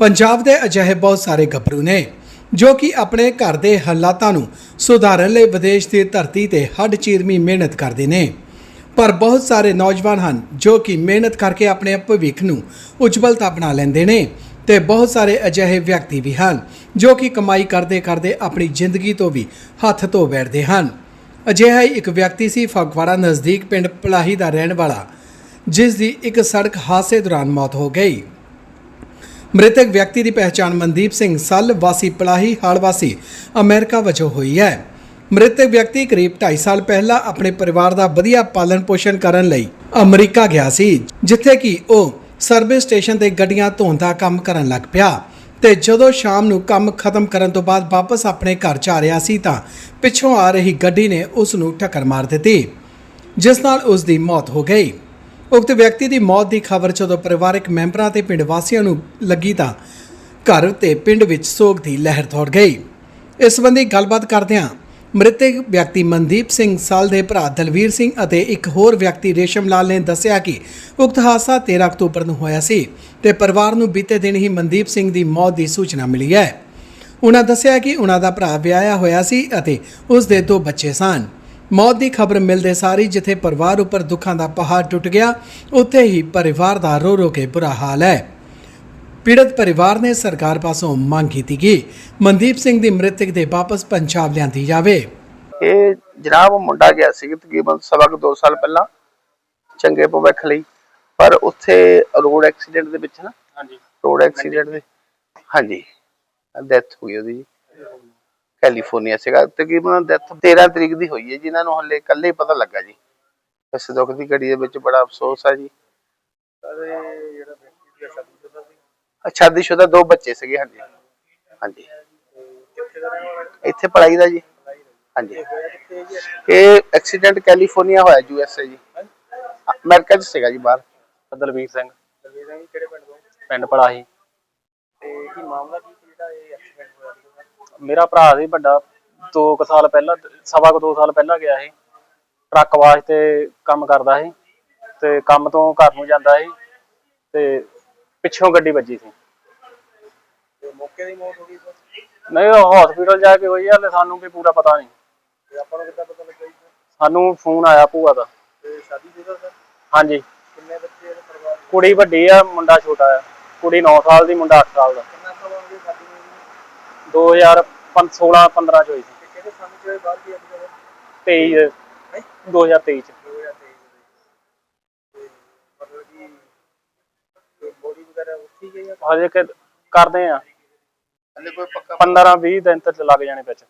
ਪੰਜਾਬ ਦੇ ਅਜਿਹੇ ਬਹੁਤ ਸਾਰੇ ਗੱਭਰੂ ਨੇ, ਜੋ ਕਿ ਆਪਣੇ ਘਰ ਦੇ ਹਾਲਾਤਾਂ ਨੂੰ ਸੁਧਾਰਨ ਲਈ ਵਿਦੇਸ਼ ਦੀ ਧਰਤੀ ਤੇ ਹੱਡ ਚੀਰਮੀ ਮਿਹਨਤ ਕਰਦੇ ਨੇ। ਪਰ ਬਹੁਤ ਸਾਰੇ ਨੌਜਵਾਨ ਹਨ, ਜੋ ਕਿ ਮਿਹਨਤ ਕਰਕੇ ਆਪਣੇ ਭਵਿੱਖ ਨੂੰ ਉਜਵਲਤਾ ਬਣਾ ਲੈਂਦੇ ਨੇ ਤੇ ਬਹੁਤ ਸਾਰੇ ਅਜਿਹੇ ਵਿਅਕਤੀ ਵੀ ਹਨ, ਜੋ ਕਿ ਕਮਾਈ ਕਰਦੇ ਕਰਦੇ ਆਪਣੀ ਜ਼ਿੰਦਗੀ ਤੋਂ ਵੀ ਹੱਥ ਧੋ ਬੈਠਦੇ ਹਨ। ਅਜਿਹਾ ਹੀ ਇੱਕ ਵਿਅਕਤੀ ਸੀ ਫਗਵਾੜਾ ਨਜ਼ਦੀਕ ਪਿੰਡ ਪਲਾਹੀ ਦਾ ਰਹਿਣ ਵਾਲਾ ਜਿਸ ਦੀ ਇੱਕ ਸੜਕ ਹਾਦਸੇ ਦੌਰਾਨ ਮੌਤ ਹੋ ਗਈ। ਮ੍ਰਿਤਕ ਵਿਅਕਤੀ ਦੀ ਪਹਿਚਾਣ ਮਨਦੀਪ ਸਿੰਘ ਸੱਲ ਵਾਸੀ ਪਲਾਹੀ ਹਾਲ ਵਾਸੀ ਅਮਰੀਕਾ ਵਜੋਂ ਹੋਈ ਹੈ। ਮ੍ਰਿਤਕ ਵਿਅਕਤੀ ਕਰੀਬ 2.5 ਸਾਲ ਪਹਿਲਾਂ ਆਪਣੇ ਪਰਿਵਾਰ ਦਾ ਵਧੀਆ ਪਾਲਣ ਪੋਸ਼ਣ ਕਰਨ ਲਈ ਅਮਰੀਕਾ ਗਿਆ ਸੀ, ਜਿੱਥੇ ਕਿ ਉਹ ਸਰਵਿਸ ਸਟੇਸ਼ਨ ਤੇ ਗੱਡੀਆਂ ਧੋਣ ਦਾ ਕੰਮ ਕਰਨ ਲੱਗ ਪਿਆ ਤੇ ਜਦੋਂ ਸ਼ਾਮ ਨੂੰ ਕੰਮ ਖਤਮ ਕਰਨ ਤੋਂ ਬਾਅਦ ਵਾਪਸ ਆਪਣੇ ਘਰ ਜਾ ਰਿਹਾ ਸੀ ਤਾਂ ਪਿੱਛੋਂ ਆ ਰਹੀ ਗੱਡੀ ਨੇ ਉਸ ਨੂੰ ਟੱਕਰ ਮਾਰ ਦਿੱਤੀ, ਜਿਸ ਨਾਲ ਉਸ ਦੀ ਮੌਤ ਹੋ ਗਈ। ਉਕਤ ਵਿਅਕਤੀ ਦੀ ਮੌਤ ਦੀ ਖਬਰ ਜਦੋਂ ਪਰਿਵਾਰਕ ਮੈਂਬਰਾਂ ਤੇ ਪਿੰਡ ਵਾਸੀਆਂ ਨੂੰ ਲੱਗੀ ਤਾਂ ਘਰ ਤੇ ਪਿੰਡ ਵਿੱਚ ਸੋਗ ਦੀ ਲਹਿਰ ਦੌੜ ਗਈ ਇਸ ਸੰਬੰਧੀ ਗੱਲਬਾਤ ਕਰਦਿਆਂ ਮ੍ਰਿਤਕ ਵਿਅਕਤੀ ਮਨਦੀਪ ਸਿੰਘ ਸਾਲ ਦੇ ਭਰਾ ਦਲਵੀਰ ਸਿੰਘ ਅਤੇ ਇੱਕ ਹੋਰ ਵਿਅਕਤੀ ਰੇਸ਼ਮ ਲਾਲ ਨੇ ਦੱਸਿਆ ਕਿ ਉਕਤ ਹਾਦਸਾ 13 ਅਕਤੂਬਰ ਨੂੰ ਹੋਇਆ ਸੀ ਤੇ ਪਰਿਵਾਰ ਨੂੰ ਬੀਤੇ ਦਿਨ ਹੀ ਮਨਦੀਪ ਸਿੰਘ ਦੀ ਮੌਤ ਦੀ ਸੂਚਨਾ ਮਿਲੀ ਹੈ ਉਹਨਾਂ ਦੱਸਿਆ ਕਿ ਉਹਨਾਂ ਦਾ ਭਰਾ ਵਿਆਹਿਆ ਹੋਇਆ ਸੀ ਅਤੇ ਉਸ ਦੇ ਦੋ ਬੱਚੇ ਸਨ ਮੌਤ ਦੀ ਖਬਰ ਮਿਲਦੇ ਸਾਰੀ ਜਿੱਥੇ ਪਰਿਵਾਰ ਉੱਪਰ ਦੁੱਖਾਂ ਦਾ ਪਹਾੜ ਟੁੱਟ ਗਿਆ ਉੱਥੇ ਹੀ ਪਰਿਵਾਰ ਦਾ ਰੋ ਰੋ ਕੇ ਬੁਰਾ ਹਾਲ ਹੈ। ਪੀੜਤ ਪਰਿਵਾਰ ਨੇ ਸਰਕਾਰ ਪਾਸੋਂ ਮੰਗ ਕੀਤੀ ਕਿ ਮਨਦੀਪ ਸਿੰਘ ਦੀ ਮ੍ਰਿਤਕ ਦੇ ਵਾਪਸ ਪੰਜਾਬ ਲਿਆਂਦੀ ਜਾਵੇ। ਇਹ ਜਨਾਬ ਮੁੰਡਾ ਗਿਆ ਸੀ ਤਕਰੀਬਨ ਸਵਾ ਕੁ ਦੋ ਸਾਲ ਪਹਿਲਾਂ ਚੰਗੇ ਭਵਿੱਖ ਲਈ। ਪਰ ਉੱਥੇ ਰੋਡ ਐਕਸੀਡੈਂਟ ਦੇ ਵਿੱਚ ਨਾ ਹਾਂਜੀ। ਰੋਡ ਐਕਸੀਡੈਂਟ ਦੇ ਹਾਂਜੀ। ਡੈਥ ਹੋਈ ਉਹਦੀ ਜੀ। ਕੈਲੀਫੋਰਨੀਆ ਸੀਗਾ ਤਕਰੀਬਨ ਡੈਥ 13 ਤਰੀਕ ਦੀ ਹੋਈ ਹੈ ਜਿਨ੍ਹਾਂ ਨੂੰ ਹਲੇ ਕੱਲੇ ਪਤਾ ਲੱਗਾ ਜੀ। ਇਸ ਦੁੱਖ ਦੀ ਘੜੀ ਦੇ ਵਿੱਚ ਬੜਾ ਅਫਸੋਸ ਆ ਜੀ। ਸ਼ਾਦੀशुदा ਦੋ ਬੱਚੇ ਸੀਗੇ ਹਾਂਜੀ। ਹਾਂਜੀ। ਇੱਥੇ ਪੜਾਈ ਦਾ ਜੀ। ਹਾਂਜੀ। ਇਹ ਐਕਸੀਡੈਂਟ ਕੈਲੀਫੋਰਨੀਆ ਹੋਇਆ ਯੂ ਐਸ ਏ ਜੀ। ਅਮਰੀਕਾ ਚ ਸੀਗਾ ਜੀ ਬਾਹਰ। ਦਲਵੀਰ ਸਿੰਘ। ਪਿੰਡ ਪੜਾਹੀ। ਮੇਰਾ ਭਰਾ ਸੀ ਵੱਡਾ 2 ਕੁ ਸਾਲ ਪਹਿਲਾਂ ਸਵਾ ਕੁ 2 ਸਾਲ ਪਹਿਲਾਂ ਗਿਆ ਸੀ। ਟਰੱਕ ਵਾਸਤੇ ਕੰਮ ਕਰਦਾ ਸੀ ਤੇ ਕੰਮ ਤੋਂ ਘਰ ਨੂੰ ਜਾਂਦਾ ਸੀ ਤੇ ਪਿੱਛੋਂ ਗੱਡੀ ਵੱਜੀ ਸੀ। ਮੌਕੇ ਦੀ ਮੌਤ ਹੋ ਗਈ ਸਰ? ਨਹੀਂ ਉਹ ਹਸਪੀਟਲ ਜਾ ਕੇ ਹੋਈ ਹਲੇ ਸਾਨੂੰ ਵੀ ਪੂਰਾ ਪਤਾ ਨਹੀਂ। ਤੇ ਆਪਾਂ ਨੂੰ ਕਿੱਦਾਂ ਪਤਾ ਲੱਗਾ ਜੀ? ਸਾਨੂੰ ਫੋਨ ਆਇਆ ਭੂਆ ਦਾ। ਤੇ ਸ਼ਾਦੀ ਸ਼ੁਦਾ ਸਰ? ਹਾਂਜੀ। ਕਿੰਨੇ ਬੱਚੇ ਇਹਦੇ ਪਰਿਵਾਰ? ਕੁੜੀ ਵੱਡੀ ਆ ਮੁੰਡਾ ਛੋਟਾ ਆ। ਕੁੜੀ 9 ਸਾਲ ਦੀ ਮੁੰਡਾ 8 ਸਾਲ ਦਾ ਕਿੰਨਾ ਸਾਲ ਹੋ ਗਏ ਸ਼ਾਦੀ ਨੂੰ ਜੀ? 2016 15 ਚ ਹੋਈ ਸੀ। ਤੇ ਕਿਹੜੇ ਸਾਲ ਚ ਹੋਏ ਬਾਹਰ ਦੀ ਅੱਜ ਕੱਲ੍ਹ 23 ਹੈਂ? 2023 ਚ 2023 ਦੇ ਤੇ ਮਤਲਬ ਕਿ ਬੋਡੀ ਵਗੈਰਾ ਉੱਠੀ ਗਈ ਆ? ਹਜੇ ਕਿ ਕਰਦੇ ਆ। ਹਲੇ ਕੋਈ ਪੱਕਾ 15 20 ਦਿਨ ਤੱਕ ਲੱਗ ਜਾਣੇ ਵਿੱਚ।